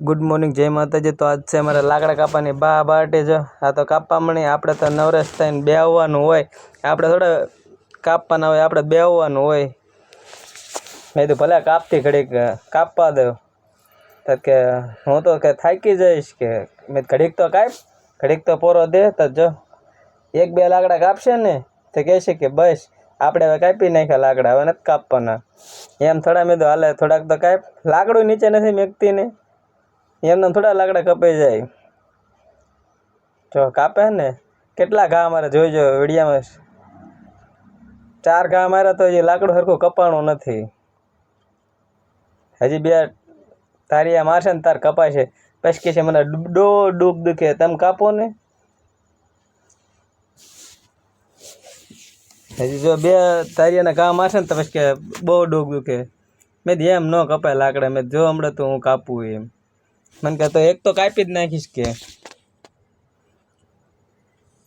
Good morning, જય માતાજી. તો આજ છે અમારે લાકડા કાપવાની બા બાટે જો. આ તો કાપવા મળી આપણે તો નવરસ થઈને બે આવવાનું હોય. આપણે થોડા કાપવાના હોય, આપણે બે આવવાનું હોય. મેં તો ભલે કાપતી ઘડીક, કાપવા દો તો કે હું તો કે થાકી જઈશ કે મેં ઘડીક તો કાપ, ઘડીક તો પોરો દે. તો જો, એક બે લાકડા કાપશે ને, તો કહેશે કે બસ, આપણે હવે કાપી નાખ્યા લાકડા, હવે નથી કાપવાના. એમ થોડા મેં તો હાલે થોડાક તો કાપ. લાકડું નીચે નથી મેકતી ને. એમને થોડા લાકડા કપાઈ જાય. જો કાપે ને, કેટલા ઘા મારે જોઈજો વિડીયામાં. ચાર ઘા મારે તો એ લાકડું સરખું કપાણું નથી. હજી બે તારિયા મારશે ને તાર કપાય છે પછી કે છે, મને ડો ડૂબ દુખે, તમે કાપો ને. હજી જો બે તારીયાના ઘા મારશે ને તો પછી કે બહુ ડૂબ દુખે. મેં એમ ન કપાય લાકડા. મેં જો હમણાં તો હું કાપું એમ. મને કહે તો એક તો કાપી જ નાખીશ કે.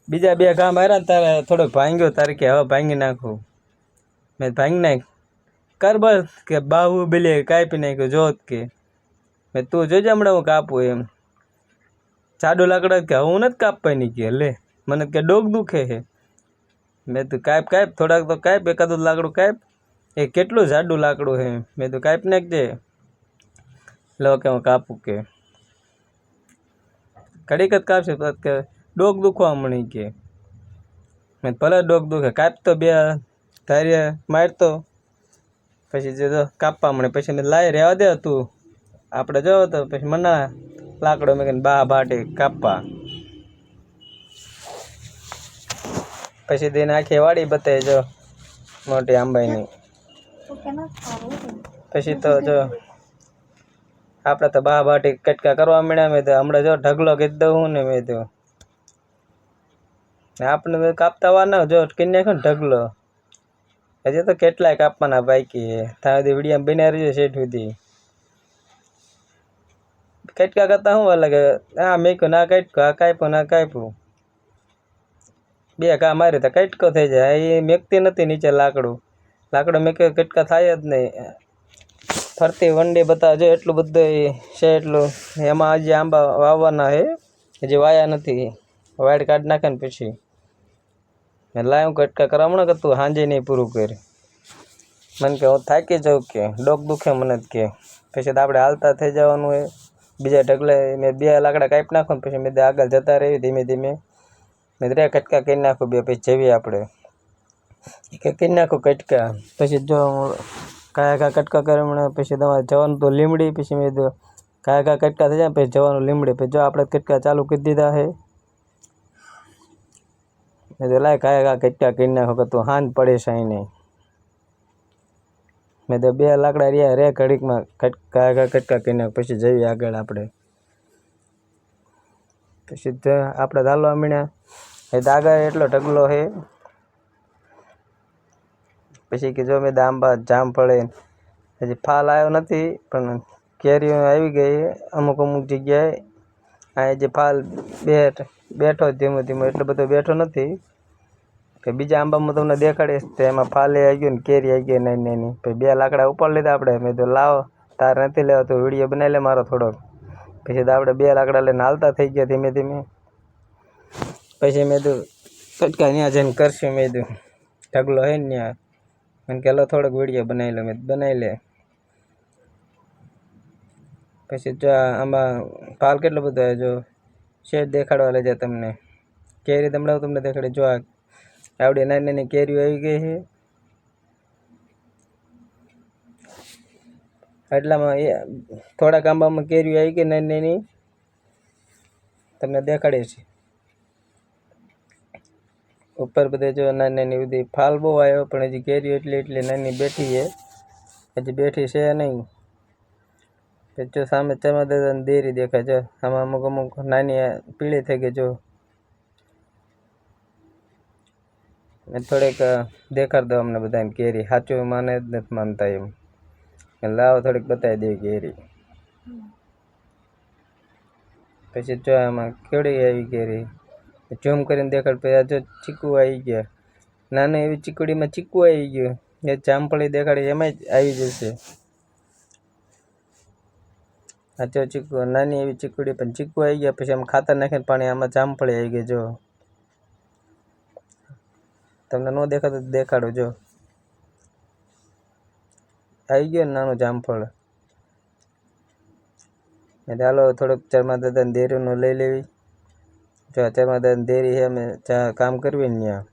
બીજા બે ઘા માર્યા ને તારે થોડોક ભાંગ્યો, તારે કે હવે ભાંગી નાખું. મેં ભાંગી નાખ. કર બસ કે બાહુ બિલે કાપી નાખ્યું, જોત કે. મેં તું જોજે હમણાં હું કાપું એમ. જાડુ લાકડા કે હું નથી કાપવાની કે, લે. મને કે ડોક દુખે છે મેં તું કાપ કાપ, થોડાક તો કાપ, એકાદું લાકડું કાપ. એ કેટલું જાડું લાકડું છે મેં તું કાપ નાખજે લો કે હું કાપું કે. ઘડીક જ કાપશે કે ડોક દુખવા મળી કે. મેં ભલે ડોક દુખે કાપતો બે ધાર્ય મારતો. પછી જે તો કાપવા મળે પછી મેં લાઈ રહેવા દે તું. આપણે જો તો પછી મના લાકડો મેં બા બાટે કાપવા. પછી તેને આખી વાડી બતાવી જો મોટી આંબાઈની. પછી તો જો આપણે તો બા બાટી કટકા કરવા મળ્યા મેં તો હમણાં જો ઢગલો કીધ દઉં ને મેં તો. આપણે કાપતા વાર ના જો કરી નાખ્યો ને ઢગલો. હજી તો કેટલાય કાપવાના બાકી ત્યાં સુધી વીડિયો બન્યા છે શેઠ સુધી. કટકા કરતા શું અલગ હા મેં ના કટકો આ કાપ્યું, ના કાપ્યું. બે કા મારી તો કટકો થઈ જાય. એ મેકતી નથી નીચે લાકડું. લાકડું મેં કટકા થાય જ નહીં. ફરતી વંડી બતાવજો એટલું બધું છે એટલું, એમાં હજી આંબા વાવવાના છે. હજી વાયા નથી. વાડ કાઢી નાખે ને પછી. મેં લાવ કટકા કરવા, હમણાં કે તું સાંજે નહીં પૂરું કરી. મને કે હું થાકી જાઉં કે, ડોક દુખે મને જ કે. પછી તો આપણે હાલતા થઈ જવાનું હોય બીજા ઢગલે મેં બે લાકડા કાપી નાખું ને પછી મેં આગળ જતા રહી ધીમે ધીમે. મેં રે કટકા કરી નાખું બે, પછી જઈએ આપણે. કે કરી નાખું કટકા. પછી જો કયા કટકા કરે મને પછી તમારે જવાનું તો લીમડી, પછી મેં કયા કયા કટકા થઈ જાય પછી જવાનું લીમડી. પછી જો આપણે કટકા ચાલુ કરી દીધા છે. મેં તો લાય કયા કયા કટકા કરી નાખો તો હાન પડે છે નહીં. મેં તો બે લાકડા રહ્યા, રે ઘડીકમાં કટ કયા કટકા કરી નાખ, પછી જઈએ આગળ આપણે. પછી આપણે ચાલવા મીણ્યા એ તો એટલો ઢગલો છે. પછી કે જો મેં આંબા જામ પડે, હજી ફાલ આવ્યો નથી, પણ કેરીઓ આવી ગઈ અમુક અમુક જગ્યાએ. આ જે ફાલ બેઠ, બેઠો ધીમો ધીમો, એટલો બધો બેઠો નથી. કે બીજા આંબામાં તમને દેખાડીશ એમાં ફાલે આવી ગયો ને, કેરી આવી ગઈ, નાની નહીં પછી બે લાકડા ઉપર લીધા આપણે. મેં તો લાવો, તાર નથી લેવા, તો વીડિયો બનાવી લે મારો થોડોક. પછી તો આપણે બે લાકડા લઈને હાલતા થઈ ગયા ધીમે ધીમે. પછી મેં તો કટકા ત્યાં જઈને કરશું, મેં તો ઢગલો હે ને ત્યાં મને કે થોડોક વીડિયો બનાવી લો, મેં બનાવી લે. પછી જો આમાં પાલ કેટલો બધો આવે જો શેડ દેખાડવા લઈ જાય તમને. કેરી તમને તમને દેખાડે, જો આ આવડી નાની નાની કેરીઓ આવી ગઈ છે. એટલામાં એ થોડાક આંબામાં કેરીઓ આવી ગઈ નાની નાની. તમને દેખાડે છે. ઉપર બધે જો નાની નાની બધી ફાલ બહુ આવ્યો પણ હજી કેરીઓ એટલી એટલી નાની બેઠી છે. હજી બેઠી છે નહીં. જો સામે ચમાદાદાની દેરી દેખાય. છે આમાં અમુક અમુક નાની પીળી થઈ ગઈ જો. થોડેક થોડીક દેખાડ દો અમને બધાને કેરી સાચું માને જ નથી માનતા એમ. લાવો થોડીક બતાવી દેવી કેરી પછી જો આમાં કેવડી આવી કેરી ઝૂમ કરીને દેખાડ આ જો ચીકુ આવી ગયા. નાની એવી ચીકડીમાં ચીકુ આવી ગયું. એ જામફળી દેખાડી એમાં જ આવી જશે. આ જો ચીકુ, નાની એવી ચીકડી પણ ચીકુ આવી ગયા, પછી આમ ખાતર નાખીને પાણી આમાં જામફળી આવી ગઈ, જો. તમને ન દેખાતું દેખાડો, જો. આવી ગયો નાનું જામફળ. એટલે હાલો, થોડુંક ચરમા દાદાને દેરીનું લઈ લેવી. જો દાદાની દેરી છે, અમે જ્યાં કામ કરવી ને ત્યાં.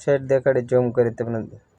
શેઠ દેખાડી ઝૂમ કરી તમને.